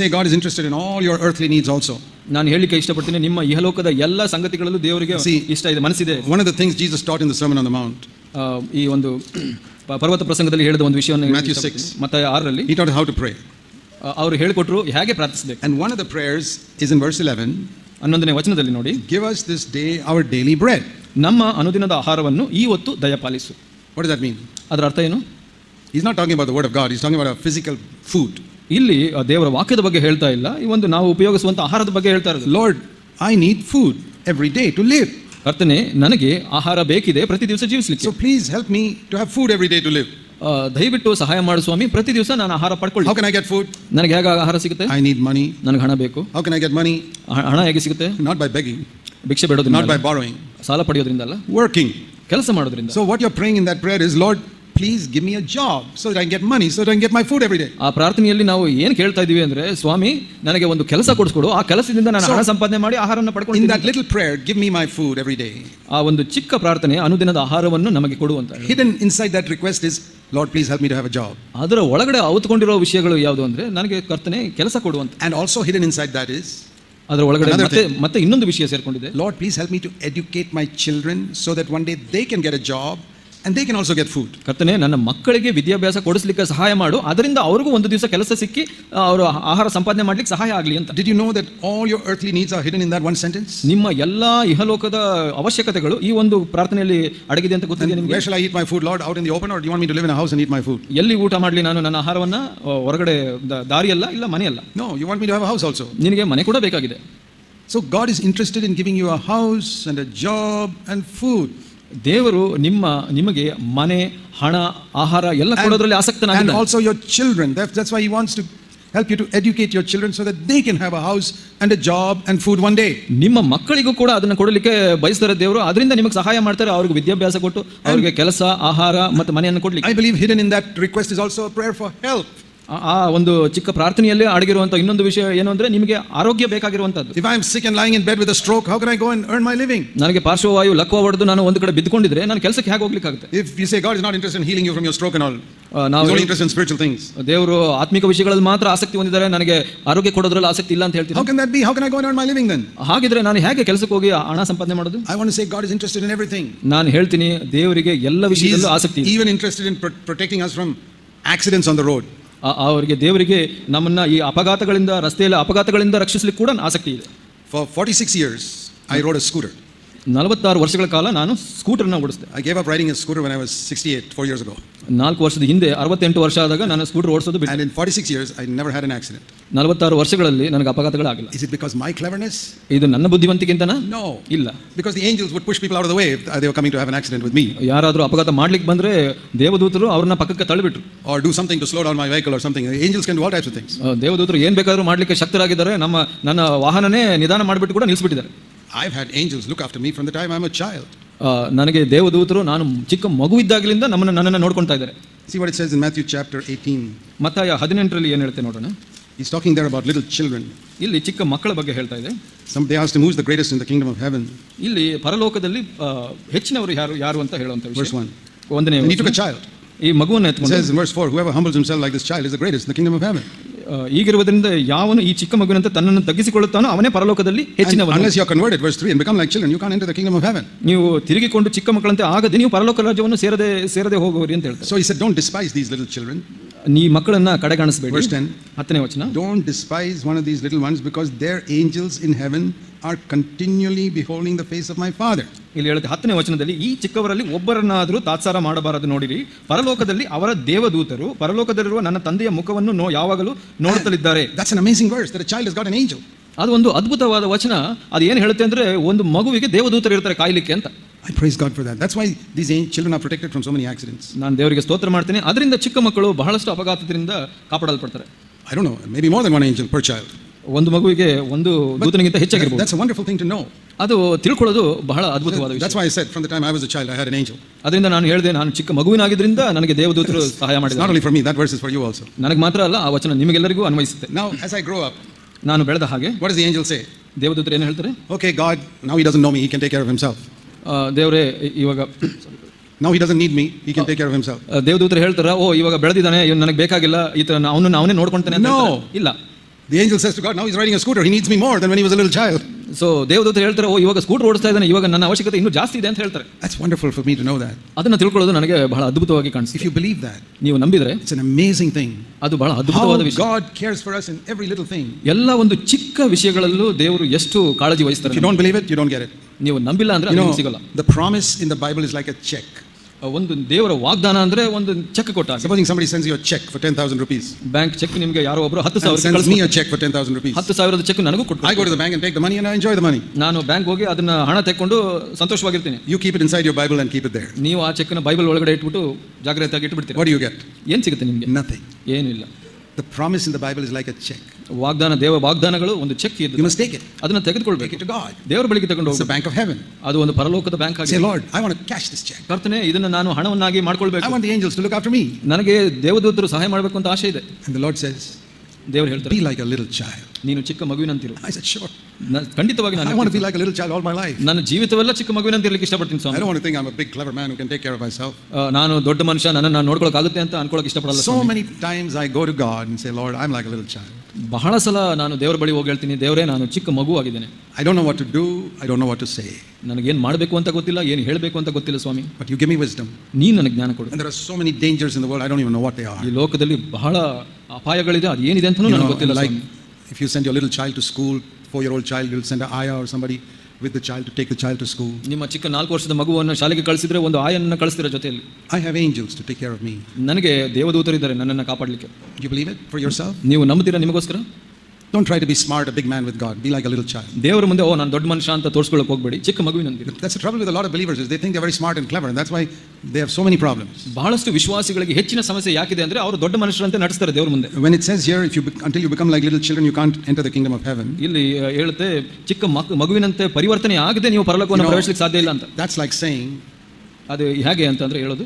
say God is interested in all your earthly needs also. ನಾನು ಹೇಳಲಿಕ್ಕೆ ಇಷ್ಟಪಡ್ತೀನಿ ನಿಮ್ಮ ಇಹಲೋಕದ ಎಲ್ಲ ಸಂಗತಿಗಳಲ್ಲೂ ದೇವರಿಗೆ See, ಇಷ್ಟ ಇದೆ ಮನಸ್ಸಿದೆ One of the things Jesus taught in the Sermon on the Mount, ಆ, ಈ ಒಂದು ಪ- ಪರ್ವತ ಪ್ರಸಂಗದಲ್ಲಿ ಹೇಳಿದ ಒಂದು ವಿಷಯವನ್ನು Matthew ಇಷ್ಟಪಡ್ತೀನಿ. ಮತ್ತೆ ಆರರಲ್ಲಿ he taught how to pray. ಆ, ಅವರು ಹೇಳಿಕೊಟ್ರು ಹೇಗೆ ಪ್ರಾರ್ಥಿಸಬೇಕು And one of the prayers is in verse 11 ಹನ್ನೊಂದನೇ ವಚನದಲ್ಲಿ ನೋಡಿ Give us this day our daily bread. ನಮ್ಮ ಅನುದಿನದ ಆಹಾರವನ್ನು ಈ ಹೊತ್ತು ದಯಪಾಲಿಸು What does that mean? ಅದರ ಅರ್ಥ ಏನು He's not talking about the Word of God, he's talking about a physical food. ಇಲ್ಲಿ ದೇವರ ವಾಕ್ಯದ ಬಗ್ಗೆ ಹೇಳ್ತಾ ಇಲ್ಲ. ಈ ಒಂದು ನಾವು ಉಪಯೋಗಿಸುವಂತ ಆಹಾರದ ಬಗ್ಗೆ ಹೇಳ್ತಾ ಇರೋದು. Lord I need food every day to live ಅರ್ಥನೆ ನನಗೆ ಆಹಾರ ಬೇಕಿದೆ ಪ್ರತಿ ದಿವಸ ಜೀವಿಸಲಿಕ್ಕೆ. So please help me to have food every day to live ದಯವಿಟ್ಟು ಸಹಾಯ ಮಾಡು ಸ್ವಾಮಿ ಪ್ರತಿ ದಿವಸ ನಾನು ಆಹಾರ ಪಡ್ಕೊಳ್ಳಿ. How can I get food ನನಗೆ ಹೇಗೆ ಆಹಾರ ಸಿಗುತ್ತೆ? ಐ ನೀಡ್ ಮನಿ ನನಗೆ ಹಣ ಬೇಕು. How can I get money ಹಣ ಹೇಗೆ ಸಿಗುತ್ತೆ? ನಾಟ್ ಬೈ ಬೆಗಿಂಗ್ ಭಿಕ್ಷೆ ಬಿಡೋದು ನಾಟ್ ಬೈ ಬಾರೋಯಿಂಗ್ ಸಾಲ ಪಡೆಯೋದ್ರಿಂದ ಅಲ್ಲ. ವರ್ಕಿಂಗ್ ಕೆಲಸ ಮಾಡೋದ್ರಿಂದ. So what you praying in that prayer is lord give me a job so that I can get money, so that I can get my food every day. ಆ ಪ್ರಾರ್ಥನೆಯಲ್ಲಿ ನಾವು ಏನು ಕೇಳ್ತಾ ಇದೀವಿ ಅಂದ್ರೆ ಸ್ವಾಮಿ ನನಗೆ ಒಂದು ಕೆಲಸ ಕೊಡಿಸ್ಕೊಡು ಆ ಕೆಲಸದಿಂದ ನಾನು So- ಹಣ ಸಂಪಾದನೆ ಮಾಡಿ ಆಹಾರನ In ಪಡ್ಕೊಂಡು that little prayer, give me my food every day. ಆ ಒಂದು ಚಿಕ್ಕ ಪ್ರಾರ್ಥನೆ ಅನುದಿನದ ಆಹಾರವನ್ನು ನಮಗೆ ಕೊಡುವಂತ Hidden inside that request is, Lord, please help me to have a job. ಅದರ ಒಳಗಡೆ ಅವತ್ಕೊಂಡಿರೋ ವಿಷಯಗಳು ಯಾವುದು ಅಂದ್ರೆ ನನಗೆ ಕರ್ತನೆ ಕೆಲಸ ಕೊಡುವಂತ And also hidden inside that is, ಅದರ ಒಳಗಡೆ Another ಮತ್ತೆ ಮತ್ತೆ ಇನ್ನೊಂದು ವಿಷಯ ಸೇರ್ಕೊಂಡಿದೆ Lord, please help me to educate my children so that one day they can get a job and they can also get food. ಕರ್ತನೆ ನನ್ನ ಮಕ್ಕಳಿಗೆ ವಿದ್ಯಾಭ್ಯಾಸ ಕೊಡಿಸ್ಲಿಕ್ಕೆ ಸಹಾಯ ಮಾಡು ಅದರಿಂದ ಅವ್ರಿಗೂ ಒಂದು ದಿವಸ ಕೆಲಸ ಸಿಕ್ಕಿ ಅವರು ಆಹಾರ ಸಂಪಾದನೆ ಮಾಡ್ಲಿಕ್ಕೆ ಸಹಾಯ ಆಗಲಿ ಅಂತ Did you know that all your earthly needs are hidden in that one sentence? ನಿಮ್ಮ ella ಇಹಲೋಕದ ಅವಶ್ಯಕತೆಗಳು ಈ ಒಂದು ಪ್ರಾರ್ಥನೆಯಲ್ಲಿ ಅಡಗಿದೆ ಅಂತ ಗೊತ್ತಿದೆ ನಿಮಗೆ eat my food, Lord? Out in the open, or do you want me to live in a house and eat my food? ಎಲ್ಲಿ ಊಟ ಮಾಡಲಿ ನಾನು ನನ್ನ ಆಹಾರವನ್ನ horagade ಹೊರಗಡೆ ದ- ದಾರಿಯಲ್ಲ ಇಲ್ಲ ಮನೆಯಲ್ಲ No, you want me to have a house also. ನಿನಗೆ ಮನೆ ಕೂಡ ಬೇಕಾಗಿದೆ So God is interested in giving you a house and a job and food. ದೇವರು ನಿಮ್ಮ ನಿಮಗೆ ಮನೆ ಹಣ ಆಹಾರ ಎಲ್ಲ ಕೊಡೋದ್ರಲ್ಲಿ ಆಸಕ್ತನಾಗಿದ್ದಾನೆ. Also your children that's why he wants to help help you to educate your children so that they can have a house and a job and food one day. ನಿಮ್ಮ ಮಕ್ಕಳಿಗೂ ಕೂಡ ಅದನ್ನ ಕೊಡಲಿಕ್ಕೆ ಬಯಸ್ತಾರೆ ದೇವರು. ಅದರಿಂದ ನಿಮಗೆ ಸಹಾಯ ಮಾಡ್ತಾರೆ. ಅವ್ರಿಗೆ ವಿದ್ಯಾಭ್ಯಾಸ ಕೊಟ್ಟು ಅವರಿಗೆ ಕೆಲಸ ಆಹಾರ ಮತ್ತು ಮನೆಯನ್ನು ಕೊಡ್ಲಿಕ್ಕೆ. I believe hidden in that request is also a prayer for help. ಆ- ಒಂದು ಚಿಕ್ಕ ಪ್ರಾರ್ಥನೆಯಲ್ಲೇ ಅಡಗಿರುವಂತ ಇನ್ನೊಂದು ವಿಷಯ ಏನು ಅಂದ್ರೆ ನಿಮಗೆ ಆರೋಗ್ಯ ಬೇಕಾಗಿರುವಂತದ್ದು if I am sick and in in bed with stroke how can I go and earn my living ನನಗೆ ಪಾರ್ಶ್ವವಾಯು ಲಕ್ವ ಹೊಡೆದು ನಾನು ಒಂದು ಕಡೆ ಬಿದ್ದುಕೊಂಡಿದ್ರೆ ನಾನು ಕೆಲಸಕ್ಕೆ ಹೇಗೆ ಹೋಗ್ಲಿಕ್ಕಾಗುತ್ತೆ? You say God God not interested in in you from your stroke and all, all ನಾವು interested in spiritual things. ದೇವರು ಆತ್ಮಿಕ ವಿಷಯಗಳಲ್ಲಿ ಮಾತ್ರ ಆಸಕ್ತಿ ಹೊಂದಿದ್ದಾರೆ ನನಗೆ ಆರೋಗ್ಯ ಕೊಡೋದ್ರಲ್ಲಿ ಆಸಕ್ತಿ ಇಲ್ಲ ಅಂತ ಹೇಳ್ತೀನಿ how can that be how can I go and earn my living then ಹಾಗಿದ್ರೆ ನಾನು ಹೇಗೆ ಕೆಲಸಕ್ಕೆ ಹೋಗಿ ಹಣ ಸಂಪಾದನೆ ಮಾಡೋದು? I want to say God is interested in everything. ನಾನು ಹೇಳ್ತೀನಿ ದೇವರಿಗೆ ಎಲ್ಲ ವಿಷಯದಲ್ಲೂ ಆಸಕ್ತಿ even interested in protecting us us from accidents on the road. ಅವರಿಗೆ ದೇವರಿಗೆ ನಮ್ಮನ್ನ ಈ ಅಪಘಾತಗಳಿಂದ ರಸ್ತೆಯಲ್ಲಿ ಅಪಘಾತಗಳಿಂದ ರಕ್ಷಿಸಲಿಕ್ಕೆ ಕೂಡ ಆಸಕ್ತಿ ಇದೆ For 46 years, I rode a scooter. ನಲವತ್ತಾರು ವರ್ಷಗಳ ಕಾಲ ನಾನು ಸ್ಕೂಟರ್ನ ಓಡಿಸಿದೆ I gave up riding a scooter when I was 68, 4 years ago. ನಾಲ್ಕು ವರ್ಷದ ಹಿಂದೆ ಅರವತ್ತೆಂಟು ವರ್ಷ ಆದಾಗ ನಾನು ಸ್ಕೂಟರ್ ಓಡಿಸೋದು ಬಿಟ್ಟು And in 46 years, I never had an accident. ನಲವತ್ತಾರು ವರ್ಷಗಳಲ್ಲಿ ನನಗೆ ಅಪಘಾತಗಳಾಗಿಲ್ಲ Is it because my cleverness? ಇದು ನನ್ನ ಬುದ್ಧಿವಂತಿಕೆಂತನ No. ಇಲ್ಲ Because the angels would push people out of the way if they were coming to have an accident with me. ಯಾರಾದರೂ ಅಪಘಾತ ಮಾಡ್ಲಿಕ್ಕೆ ಬಂದ್ರೆ ದೇವದೂತರು ಅವರನ್ನ ಪಕ್ಕಕ್ಕೆ ತಳ್ಳಿಬಿಟ್ರು Or do something to slow down my vehicle or something. Angels angels can do all types of things. ಆ, ದೇವದೂತರು ಏನು ಬೇಕಾದರೂ ಮಾಡ್ಲಿಕ್ಕೆ ಶಕ್ತರಾಗಿದ್ದಾರೆ ನಮ್ಮ ನನ್ನ ವಾಹನನೇ ನಿಧಾನ ಮಾಡಿಬಿಟ್ಟು ಕೂಡ ನಿಲ್ಲಿಸ್ಬಿಟ್ಟಿದ್ದಾರೆ I've had angels look after me from the time I'm a child. ನನಗೆ ದೇವದೂತರು ನಾನು ಚಿಕ್ಕ ಮಗು ಇದ್ದಾಗಲಿಂದ ನಮ್ಮನ್ನು ನನ್ನನ್ನು ನೋಡ್ಕೊಳ್ತಾ ಇದ್ದಾರೆ See what it says in Matthew chapter 18. ಮತ್ತಾಯ ಹದಿನೆಂಟರಲ್ಲಿ ಏನು ಹೇಳ್ತೆ ನೋಡೋಣ He's talking there about little children. ಇಲ್ಲಿ ಚಿಕ್ಕ ಮಕ್ಕಳ ಬಗ್ಗೆ ಹೇಳ್ತಾ ಇದೆ Some, they asked him, Who's the greatest in the kingdom of heaven? ಇಲ್ಲಿ ಪರಲೋಕದಲ್ಲಿ ಆ, ಹೆಚ್ಚಿನವರು ಯಾರು ಯಾರು ಅಂತ ಹೇಳುವಂತ Verse ವಿಷಯ 1. ಒಂದನೇ And he took a ವಚನ. child. ಈ ಮಗುವನ್ನು It ಎತ್ಕೊಂಡು says in verse 4 Whoever humbles himself like this child is the greatest in the kingdom of heaven. ಈಗಿರುವುದರಿಂದ ಯಾವನು ಈ ಚಿಕ್ಕ ಮಗುವಿನಂತೆ ತನ್ನನ್ನು ತಗ್ಗಿಸಿಕೊಳ್ಳುತ್ತಾನೋ ಅವನೇ ಪರಲೋಕದಲ್ಲಿ ಹೆಚ್ಚಿನ ನೀವು ತಿರುಗಿಕೊಂಡು ಚಿಕ್ಕ ಮಕ್ಕಳಂತೆ ಆಗದೆ ನೀವು ಪರಲೋಕ ರಾಜ್ಯವನ್ನು ಸೇರದೆ ಸೇರದೆ ಹೋಗವರಿ ಅಂತ ಹೇಳಿ so is don't despise these children ನೀ ಮಕ್ಕಳನ್ನ ಕಡೆಗಾಣಿಸಬೇಕು ಹತ್ತನೇ ವಚನ. Don't despise one of these little ones because their angels in heaven are continually beholding the face of my Father ಇಲ್ಲಿ ಹೇಳುತ್ತೆ ಹತ್ತನೇ ವಚನದಲ್ಲಿ ಈ ಚಿಕ್ಕವರಲ್ಲಿ ಒಬ್ಬರನ್ನಾದರೂ ತಾತ್ಸಾರ ಮಾಡಬಾರದು ನೋಡಿರಿ. ಪರಲೋಕದಲ್ಲಿ ಅವರ ದೇವದೂತರು ಪರಲೋಕದಲ್ಲಿರುವ ನನ್ನ ತಂದೆಯ ಮುಖವನ್ನು ನೋ ಯಾವಾಗಲೂ ನೋಡುತ್ತಲಿದ್ದಾರೆ. That's amazing words their child is got an angel ಅದು ಒಂದು ಅದ್ಭುತವಾದ ವಚನ. ಅದು ಏನು ಹೇಳುತ್ತೆ ಅಂದರೆ ಒಂದು ಮಗುವಿಗೆ ದೇವದೂತರು ಇರ್ತಾರೆ ಕಾಯ್ಲಿಕ್ಕೆ ಅಂತ. I praise God for that that's why these ಏನ್ children are protected from so many accidents ನಾನು ದೇವರಿಗೆ ಸ್ತೋತ್ರ ಮಾಡ್ತೀನಿ. ಅದರಿಂದ ಚಿಕ್ಕ ಮಕ್ಕಳು ಬಹಳಷ್ಟು ಅಪಘಾತದಿಂದ ಕಾಪಾಡಲ್ಪಡ್ತಾರೆ. I don't know, maybe more than one angel per child ಒಂದು ಮಗುವಿಗೆ ಒಂದು ದೂತನಿಗಿಂತ ಹೆಚ್ಚಾಗಿರಬಹುದು that's that's a wonderful thing to know. ಅದು ತಿಳ್ಕೊಳ್ಳೋದು ಬಹಳ ಅದ್ಭುತವಾದ That's why why I said from the time I was a child I had an angel. ಅದರಿಂದ ನಾನು ಹೇಳಿದೆ ನಾನು ಚಿಕ್ಕ ಮಗುವಿನಾಗಿದ್ದರಿಂದ ನನಗೆ ದೇವದೂತರು ಸಹಾಯ from only for me, that verse is for you also. ನನಗೆ ಮಾತ್ರ ಅಲ್ಲ ಆ ವಚನ ನಿಮಗೆಲ್ಲರಿಗೂ ಅನ್ವಯಿಸುತ್ತೆ. Now, as I grow up, ನಾನು ಬೆಳೆದ ಹಾಗೆ what does the angel say? ದೇವದೂತರು ಏನು ಹೇಳ್ತಾರೆ okay God now he doesn't know me, he can take care of himself. ಆ, ದೇವರೇ ಇ- ಇವಾಗ Now he doesn't need me, he can take care of himself. ಆ, ದೇವದೂತರು ಹೇಳ್ತಾರ ಓ ಇವಾಗ ಬೆಳೆದಿದ್ದಾನೆ ಇವ್ನು ನನಗೆ ಬೇಕಾಗಿಲ್ಲ ಈ ತರ ಅವನು ಅವನೇ ನೋಡ್ಕೊಂತಾನೆ ಅಂತ No. ಹೇಳ್ತಾರೆ. ಇಲ್ಲ the angel says to God now is riding a scooter He needs me more than when he was a little child. So ದೇವದೂತ ಹೇಳ್ತಾರೆ ಓ ಇವಾಗ ಸ್ಕೂಟರ್ ಓಡಿಸ್ತಾ ಇದ್ದಾನೆ ಇವಾಗ ನನ್ನ ಅವಶ್ಯಕತೆ ಇನ್ನೂ ಜಾಸ್ತಿ ಇದೆ ಅಂತ ಹೇಳ್ತಾರೆ That's wonderful for me to know that. ಅದನ್ನ ತಿಳ್ಕೊಳ್ಳೋದು ನನಗೆ ಬಹಳ ಅದ್ಭುತವಾಗಿ If ಕಾಣಿಸ್ತೀವಿ you believe that, ನೀವು ನಂಬಿದ್ರೆ it's an amazing thing. ಅದು ಬಹಳ How ಅದ್ಭುತವಾದ ವಿಷಯ God cares for us in every little thing. ಎಲ್ಲ ಒಂದು ಚಿಕ್ಕ ವಿಷಯಗಳಲ್ಲೂ ದೇವರು ಎಷ್ಟು ಕಾಳಜಿ If ವಹಿಸ್ತಾರೆ you don't believe it, you don't get it. ನೀವು ನಂಬಿಲ್ಲ ಅಂದ್ರೆ You ಅದು know, ನಿಮ್ಗೆ ಸಿಗಲ್ಲ the promise in the Bible is like a check. ಒಂದು ದೇವರ ವಾಗ್ದಾನ ಅಂದ್ರೆ ಒಂದು ಚೆಕ್ ಕೊಟ್ಟ supposing somebody sends your cheque for 10000 rupees bank cheque ನಿಮಗೆ ಯಾರೋ ಒಬ್ಬರು 10000 ಕಳಿಸ್ me your cheque for 10000 rupees 10000 cheque ನನಗೂ ಕೊಟ್ಟು I go to the bank and take the money and enjoy the money ನಾನು ಬ್ಯಾಂಕ್ ಹೋಗಿ ಅದನ್ನ ಹಣ ತೆಕ್ಕೊಂಡು ಸಂತೋಷವಾಗಿರ್ತೀನಿ. You keep it inside your Bible and keep it there ನೀವು ಆ ಚೆಕ್ನ ಬೈಬಲ್ ಒಳಗಡೆ ಇಟ್ಬಿಟ್ಟು ಜಾಗ್ರತೆಯಾಗಿ ಇಟ್ಬಿಡ್ತೀರಿ? ವಾಟ್ ಯು ಗೆಟ್ ಏನು ಸಿಗುತ್ತೆ ನಿಮಗೆ? ನಥಿಂಗ್ ಏನಿಲ್ಲ. The promise in the Bible is like a check. ವಾಗ್ದಾನ ದೇವ ವಾಗ್ದಾನಗಳು ಒಂದು ಚೆಕ್ You ಇದ್ದು must take it. ಅದನ್ನ Take ತೆಗೆದುಕೊಳ್ಬೇಕು it to God. ದೇವರ ಬಳಿಗೆ ತಗೊಂಡು It's the ಹೋಗ್ಬೇಕು bank of heaven. ಅದು ಒಂದು ಪರಲೋಕದ ಬ್ಯಾಂಕ್ Say, ಆಗಿ Lord, I want to cash this check. ಕರ್ತನೆ ಇದನ್ನ ನಾನು ಹಣವನ್ನಾಗಿ I ಮಾಡ್ಕೊಳ್ಬೇಕು want the angels to look after me. ನನಗೆ ದೇವದೂತರು ಸಹಾಯ ಮಾಡಬೇಕು ಅಂತ ಆಸೆ ಇದೆ And the Lord says, ದೇವರು ಹೇಳ್ತಾರೆ Be like a little child. ನೀನು ಚಿಕ್ಕ ಮಗುವಿನಂತಿರು I said, Sure. ನ- ಖಂಡಿತವಾಗಿ I ನಾನು want to be like a little child all my life. ನನ್ನ ಜೀವಿತವೆಲ್ಲ ಚಿಕ್ಕ ಮಗುವಿನಂತ ಇರ್ಲಿಕ್ಕೆ ಇಷ್ಟಪಡ್ತೀನಿ I Swami don't want to think I'm a big, clever man who can take care of myself. ಆ, ನಾನು ದೊಡ್ಡ ಮನುಷ್ಯ ನನ್ನ ನಾನು ನೋಡ್ಕೊಳಕ್ ಆಗುತ್ತೆ ಅಂತ ಅನ್ಕೊಳಕ್ ಇಷ್ಟಪಡಲ್ಲ So Swami. many times I go to God and say, Lord, I'm like a little child. ಬಹಳ ಸಲ ನಾನು ದೇವರ ಬಳಿ ಹೋಗಿ ಹೇಳ್ತೀನಿ ದೇವರೇ ನಾನು ಚಿಕ್ಕ ಮಗು ಆಗಿದ್ದೇನೆ. Don't know what to do I don't know what to say ನನಗೆ ನನಗೇನು ಮಾಡಬೇಕು ಅಂತ ಗೊತ್ತಿಲ್ಲ ಏನು ಹೇಳಬೇಕು ಅಂತ ಗೊತ್ತಿಲ್ಲ ಸ್ವಾಮಿ. But you give me wisdom. ನೀನು ನನಗೆ ಜ್ಞಾನ ಕೊಡು. There there are so dangers in in the world, I don't even know what they are. ಈ ಲೋಕದಲ್ಲಿ ಬಹಳ ಅಪಾಯಗಳಿದೆ ಅದು ಏನಿದೆ ಅಂತಲೂ ನನಗೆ ಗೊತ್ತಿಲ್ಲ like if you send send little child to school for your old child child, send send or somebody with the child to take the child to school. ನಿಮ್ಮ ಚಿಕ್ಕ ನಾಲ್ಕು ವರ್ಷದ ಮಗುವನ್ನು ಶಾಲೆಗೆ ಕಳಿಸಿದ್ರೆ ಒಂದು ಆಯನ್ನ ಕಳಿಸ್ತಿರೋ ಜೊತೆಯಲ್ಲಿ I have angels to take care of me. ನನಗೆ ದೇವದೂತರಿದ್ದಾರೆ ನನ್ನನ್ನು ಕಾಪಾಡಲಿಕ್ಕೆ You believe it for yourself? ನೀವು ನಂಬ್ತೀರಾ ನಿಮಗೋಸ್ಕರ don't try to be smart big man with God be like little child ದೇವರ ಮುಂದೆ ಓ ನಾನು ದೊಡ್ಡ ಮನುಷ್ಯ ಅಂತ ತೋರಿಸ್ಕೊಳ್ಳೋಕೆ ಹೋಗಬೇಡಿ. ಚಿಕ್ಕ ಮಗುವಿನ that's trouble lot of believers they very smart and clever that's why they have so many problems ಬಹಳಷ್ಟು ವಿಶ್ವಾಸಿಗಳಿಗೆ ಹೆಚ್ಚಿನ ಸಮಸ್ಯೆ ಯಾಕಿದೆ ಅಂದರೆ ಅವರು ದೊಡ್ಡ ಮನುಷ್ಯರಂತೆ ನಡೆಸ್ತಾರೆ ದೇವರ ಮುಂದೆ. When it says here if you until you become like little children you can't enter the kingdom of heaven ಇಲ್ಲಿ ಹೇಳುತ್ತೆ ಚಿಕ್ಕ ಮಗುವಿನಂತೆ ಪರಿವರ್ತನೆ ಆಗದೆ ನೀವು ಪರಲೋಕವನ್ನು ಪ್ರವೇಶಿಸಲಿಕ್ಕೆ ಸಾಧ್ಯ ಇಲ್ಲ ಅಂತ. ದಟ್ಸ್ ಲೈಕ್ ಸೇಯಿಂಗ್ ಅದು ಹೇಗೆ ಅಂತಂದ್ರೆ ಹೇಳೋದು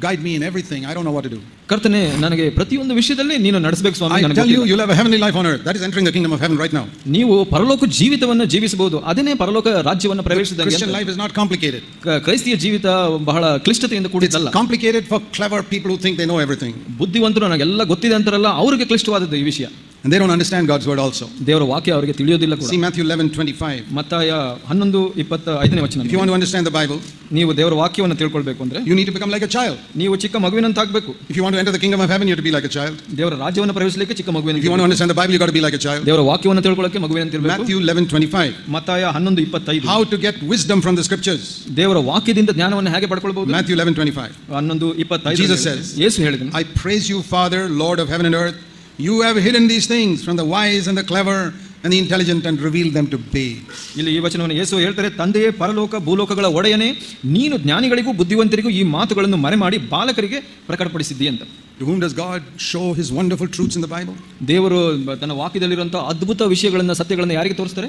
guide me in everything. I don't know what to do. ಕರ್ತನೆ ನನಗೆ ಪ್ರತಿಯೊಂದು ವಿಷಯದಲ್ಲಿ ನೀನು ನಡೆಸಬೇಕು ಸ್ವಾಮಿ I ನನಗೆ tell you, ಗೊತ್ತಿಲ್ಲ. you'll have a heavenly life on earth. That is entering the kingdom of heaven right now. ನೀವು ಪರಲೋಕ ಜೀವಿತವನ್ನು ಜೀವಿಸಬಹುದು ಅದನ್ನೇ ಪರಲೋಕ ರಾಜ್ಯವನ್ನು ಪ್ರವೇಶಿಸಿದಂಗೆ Christian ಅಂತ. life is not complicated. ಕ- ಕ್ರೈಸ್ತಿಯ ಜೀವಿತ ಬಹಳ ಕ್ಲಿಷ್ಟತೆಯಿಂದ ಕೂಡಿದ್ದಲ್ಲ Complicated for clever people who think they know everything. ಬುದ್ಧಿವಂತರು ನನಗೆಲ್ಲ ಗೊತ್ತಿದೆ ಅಂತಾರಲ್ಲ ಅವರಿಗೆ ಕ್ಲಿಷ್ಟವಾದದ್ದು ಈ ವಿಷಯ And they don't understand God's word also. ದೇವರ ವಾಕ್ಯ ಅವರಿಗೆ ತಿಳಿಯೋದಿಲ್ಲ ಕೂಡ See Matthew 11 25. ಮತ್ತಾಯ ಹನ್ನೊಂದು ಇಪ್ಪತ್ತ ಐದನೇ ವಚನ If you want to understand the Bible, ನೀವು ದೇವರ ವಾಕ್ಯವನ್ನು ತಿಳ್ಕೊಳ್ಬೇಕು ಅಂದ್ರೆ you need to become like a child. ನೀವು ಚಿಕ್ಕ ಮಗುವಿನಂತ ಆಗ್ಬೇಕು If you want to enter the kingdom of heaven, you have to be like a child. ದೇವರ ರಾಜ್ಯವನ್ನು ಪ್ರವೇಶಿಸಲಿಕ್ಕೆ ಚಿಕ್ಕ ಮಗುವಿನ If you want to understand the Bible, you got to be like a child. ದೇವರ ವಾಕ್ಯವನ್ನು ತಿಳ್ಕೊಳ್ಳೋಕೆ ಮಗುವಿನಂತಿರ್ಬೇಕು Matthew 11 25. ಮತ್ತಾಯ ಹನ್ನೊಂದು ಇಪ್ಪತ್ತೈದು How to get wisdom from the scriptures. ದೇವರ ವಾಕ್ಯದಿಂದ ಜ್ಞಾನವನ್ನು ಹೇಗೆ ಪಡ್ಕೊಳ್ಬಹುದು Matthew 11 25. ಹನ್ನೊಂದು ಇಪ್ಪತ್ತೈದು Jesus says, ಯೇಸು ಹೇಳಿದನು I praise you, Father, Lord of heaven and earth. You have hidden these things from the wise and the clever and the intelligent and revealed them to babes. ಇಲ್ಲಿ ಈ ವಚನವನ್ನು ಯೇಸು ಹೇಳ್ತಾರೆ ತಂದೆಯೇ ಪರಲೋಕ ಭೂಲೋಕಗಳ ಒಡೆಯನೇ ನೀನು ಜ್ಞಾನಿಗಳಿಗೂ ಬುದ್ಧಿವಂತರಿಗೂ ಈ ಮಾತುಗಳನ್ನು ಮರೆ ಮಾಡಿ ಬಾಲಕರಿಗೆ ಪ್ರಕಟಪಡಿಸಿದ್ದಿ ಅಂತ To whom does God show his wonderful truths in the Bible? ದೇವರು ತನ್ನ ವಾಕ್ಯದಲ್ಲಿರುವಂತಹ ಅದ್ಭುತ ವಿಷಯಗಳನ್ನು ಸತ್ಯಗಳನ್ನು ಯಾರಿಗೆ ತೋರಿಸ್ತಾರೆ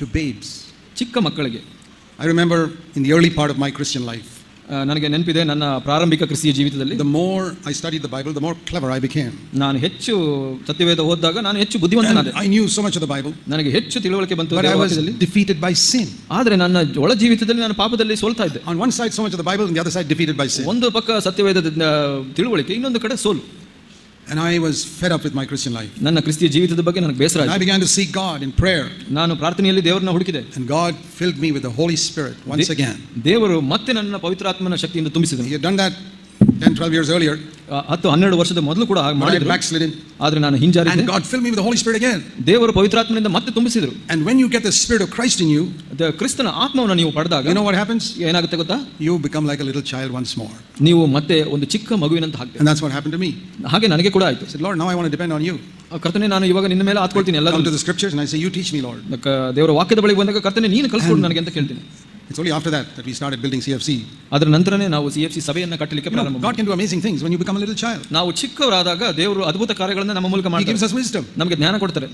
To babes. ಚಿಕ್ಕ ಮಕ್ಕಳಿಗೆ I remember in the early part of my Christian life, ಆ, ನನಗೆ ನೆನಪಿದೆ ನನ್ನ ಪ್ರಾರಂಭಿಕ ಕೃಷಿ ಜೀವಿತದಲ್ಲಿ. The more I study the Bible the more clever I became ನಾನು ಹೆಚ್ಚು ಸತ್ಯವೇದ ಓದಿದಾಗ ನಾನು ಹೆಚ್ಚು ಬುದ್ಧಿವಂತನಾದೆ. I knew so much the Bible ನನಗೆ ಹೆಚ್ಚು ತಿಳುವಳಿಕೆ ಬಂತು but I was defeated by sin ಆದರೆ ನನ್ನ ಒಳ ಜೀವಿತದಲ್ಲಿ ನಾನು ಪಾಪದಲ್ಲಿ ಸೋಲ್ತಾ ಇದ್ದೆ. On one side so much the Bible on the other side defeated by sin ಒಂದು ಪಕ್ಕ ಸತ್ಯವೇದ ತಿಳುವಳಿಕೆ ಇನ್ನೊಂದು ಕಡೆ ಸೋಲು. And I was fed up with my Christian life. ನನ್ನ ಕ್ರಿಸ್ತಿಯ ಜೀವಿತದ ಬಗ್ಗೆ ನನಗೆ ಬೇಸರ And I ಆಯಿತು began to seek God in prayer. ನಾನು ಪ್ರಾರ್ಥನೆಯಲ್ಲಿ ದೇವರನ್ನ ಹುಡುಕಿದೆ And God filled me with the Holy Spirit once again. ದೇವರು ಮತ್ತೆ ನನ್ನ ಪವಿತ್ರಾತ್ಮನ ಶಕ್ತಿಯಿಂದ ತುಂಬಿಸಿದನು He had done that 10, 12 years earlier, ಆ, ಹತ್ತು ಹನ್ನೆರಡು ವರ್ಷದ ಮೊದಲು ಕೂಡ ಹಾಗೆ but I had ಮಾಡಿದ್ರು backslidden. ಆದ್ರೆ ನಾನು ಹಿಂಜಾರಿದ್ದೆ And God filled me with the Holy Spirit again. ದೇವರು ಪವಿತ್ರಾತ್ಮನಿಂದ ಮತ್ತೆ ತುಂಬಿಸಿದ್ರು And when you get the Spirit of Christ in you, the- ಕ್ರಿಸ್ತನ ಆತ್ಮವನ್ನು ನೀವು ಪಡೆದಾಗ you know what happens? ಏನಾಗುತ್ತೆ ಗೊತ್ತಾ You become like a little child once more. ನೀವು ಮತ್ತೆ ಒಂದು ಚಿಕ್ಕ ಮಗುವಿನಂತ ಹಾಕ್ತೀರಿ And that's what happened to me. ಹಾಗೆ ನನಗೆ ಕೂಡ ಆಯ್ತು I said, Lord, now I want to depend on you. ಆ, ಕರ್ತನೆ ನಾನು ಇವಾಗ ನಿನ್ನ ಮೇಲೆ ಆತ್ಕೊಳ್ತೀನಿ ಎಲ್ಲ Come to the scriptures and I say, You teach me, Lord. ದೇವರ ವಾಕ್ಯದ ಬಳಿಗೆ ಬಂದಾಗ ಕರ್ತನೆ ನೀನು ಕಲ್ಸ್ಕೊಡು ನನಗೆ ಅಂತ ಕೇಳ್ತೀನಿ It's only after that that we started building CFC. ಅದರ ನಂತರನೇ ನಾವು ಸಿ ಎಫ್ ಸಿ ಸಭೆಯನ್ನ ಕಟ್ಟಲಿಕ್ಕೆ You know, ಪ್ರಾರಂಭ God can do amazing things when you become a little child. ನಾವು ಚಿಕ್ಕವರಾದಾಗ ದೇವರು ಅದ್ಭುತ ಕಾರ್ಯಗಳನ್ನ ನಮ್ಮ ಮೂಲಕ He ಮಾಡ್ತಾರೆ gives us wisdom. ನಮಗೆ ಜ್ಞಾನ ಕೊಡ್ತಾರೆ